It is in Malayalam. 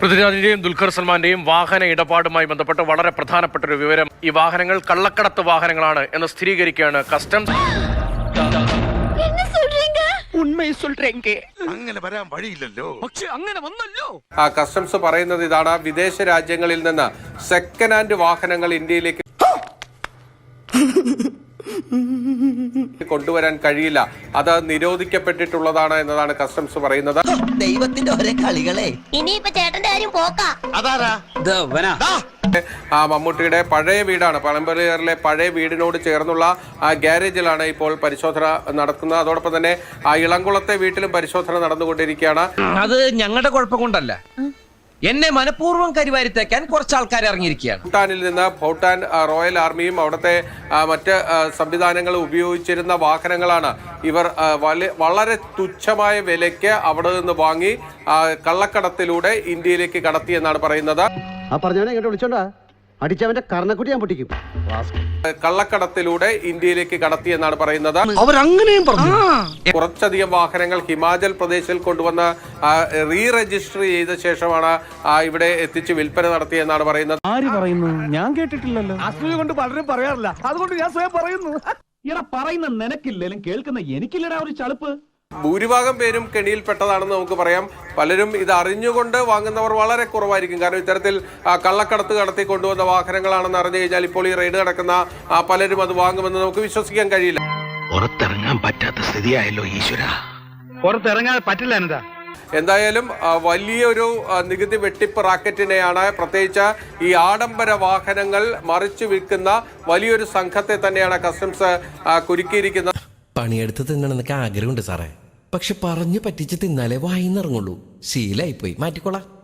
പൃഥ്വിരാജിന്റെയും ദുൽഖർ സൽമാന്റെയും വാഹന ഇടപാടുമായി ബന്ധപ്പെട്ട് വളരെ പ്രധാനപ്പെട്ട ഒരു വിവരം. ഈ വാഹനങ്ങൾ കള്ളക്കടത്ത് വാഹനങ്ങളാണ് എന്ന് സ്ഥിരീകരിക്കുകയാണ് കസ്റ്റംസ്. അങ്ങനെ വരാൻ അങ്ങനെ വന്നല്ലോ. ആ കസ്റ്റംസ് പറയുന്നത് ഇതാണ്. വിദേശ രാജ്യങ്ങളിൽ നിന്ന് സെക്കൻഡ് ഹാൻഡ് വാഹനങ്ങൾ ഇന്ത്യയിലേക്ക് കൊണ്ടുവരാൻ കഴിയില്ല. അത് നിരോധിക്കപ്പെട്ടിട്ടുള്ളതാണ് എന്നതാണ് കസ്റ്റംസ് പറയുന്നത്. ദൈവത്തിന്റെ ഒരേ കളികളെ. ഇനിയിപ്പൊ ചേട്ടന്റെ കാര്യം പോക്കാ. അതാരാ? ആ മമ്മൂട്ടിയുടെ പഴയ വീടാണ്. പഴമ്പലിയറിലെ പഴയ വീടിനോട് ചേർന്നുള്ള ആ ഗ്യാരേജിലാണ് ഇപ്പോൾ പരിശോധന നടക്കുന്നത്. അതോടൊപ്പം തന്നെ ആ ഇളംകുളത്തെ വീട്ടിലും പരിശോധന നടന്നുകൊണ്ടിരിക്കുകയാണ്. അത് ഞങ്ങളുടെ കുഴപ്പം കൊണ്ടല്ല. എന്നെ മനഃപൂർവം കരിവാരിത്തേക്കാൻ കുറച്ച് ആൾക്കാർ ഇറങ്ങിയിരിക്കുകയാണ്. ഭൂട്ടാനിൽ നിന്ന് ഭൂട്ടാൻ റോയൽ ആർമിയും അവിടുത്തെ മറ്റ് സംവിധാനങ്ങൾ ഉപയോഗിച്ചിരുന്ന വാഹനങ്ങളാണ് ഇവർ വളരെ തുച്ഛമായ വിലയ്ക്ക് അവിടെ നിന്ന് വാങ്ങി കള്ളക്കടത്തിലൂടെ ഇന്ത്യയിലേക്ക് കടത്തിയെന്നാണ് പറയുന്നത്. ആ പറഞ്ഞവനെ ഇങ്ങോട്ട് വിളിച്ചോണ്ടാ. അടിച്ചവന്റെ കർണക്കുടി ഞാൻ പൊട്ടിക്കും. കള്ളക്കടത്തിലൂടെ ഇന്ത്യയിലേക്ക് കടത്തി എന്നാണ് പറയുന്നത്. അവരങ്ങനെയും പറഞ്ഞു. കുറച്ചധികം വാഹനങ്ങൾ ഹിമാചൽ പ്രദേശിൽ കൊണ്ടുവന്ന് റീ രജിസ്റ്റർ ചെയ്ത ശേഷമാണ് ഇവിടെ എത്തിച്ച് വിൽപ്പന നടത്തിയെന്നാണ് പറയുന്നത്. ആര് പറയുന്നു? ഞാൻ കേട്ടിട്ടില്ലല്ലോ. അസൂയ കൊണ്ട് പലരും പറയാറില്ല. അതുകൊണ്ട് ഞാൻ സ്വയം പറയുന്നു. ഇട പറയുന്ന നിനക്കില്ലേലും കേൾക്കുന്ന എനിക്കില്ലടാ ഒരു ചളുപ്പ്. ഭൂരിഭാഗം പേരും കെണിയിൽപ്പെട്ടതാണെന്ന് നമുക്ക് പറയാം. പലരും ഇത് അറിഞ്ഞുകൊണ്ട് വാങ്ങുന്നവർ വളരെ കുറവായിരിക്കും. കാരണം ഇത്തരത്തിൽ കള്ളക്കടത്ത് കടത്തി കൊണ്ടുവന്ന വാഹനങ്ങളാണെന്ന് അറിഞ്ഞു കഴിഞ്ഞാൽ ഇപ്പോൾ ഈ റെയ്ഡ് നടക്കുന്ന പലരും അത് വാങ്ങുമെന്ന് നമുക്ക് വിശ്വസിക്കാൻ കഴിയില്ല. പുറത്തിറങ്ങാൻ പറ്റാത്ത സ്ഥിതിയായല്ലോ ഈശ്വര. പുറത്തിറങ്ങാൻ പറ്റില്ല എന്താ എന്തായാലും വലിയൊരു നികുതി വെട്ടിപ്പ് റാക്കറ്റിനെയാണ് പ്രത്യേകിച്ച് ഈ ആഡംബര വാഹനങ്ങൾ മറിച്ചു വിൽക്കുന്ന വലിയൊരു സംഘത്തെ തന്നെയാണ് കസ്റ്റംസ് കുരുക്കിയിരിക്കുന്നത്. പണിയെടുത്ത് തിന്നണമെന്നൊക്കെ ആഗ്രഹമുണ്ട് സാറേ. പക്ഷെ പറഞ്ഞു പറ്റിച്ച് തിന്നാലേ വായിന്നിറങ്ങുള്ളൂ. ശീലായിപ്പോയി. മാറ്റിക്കോളാം.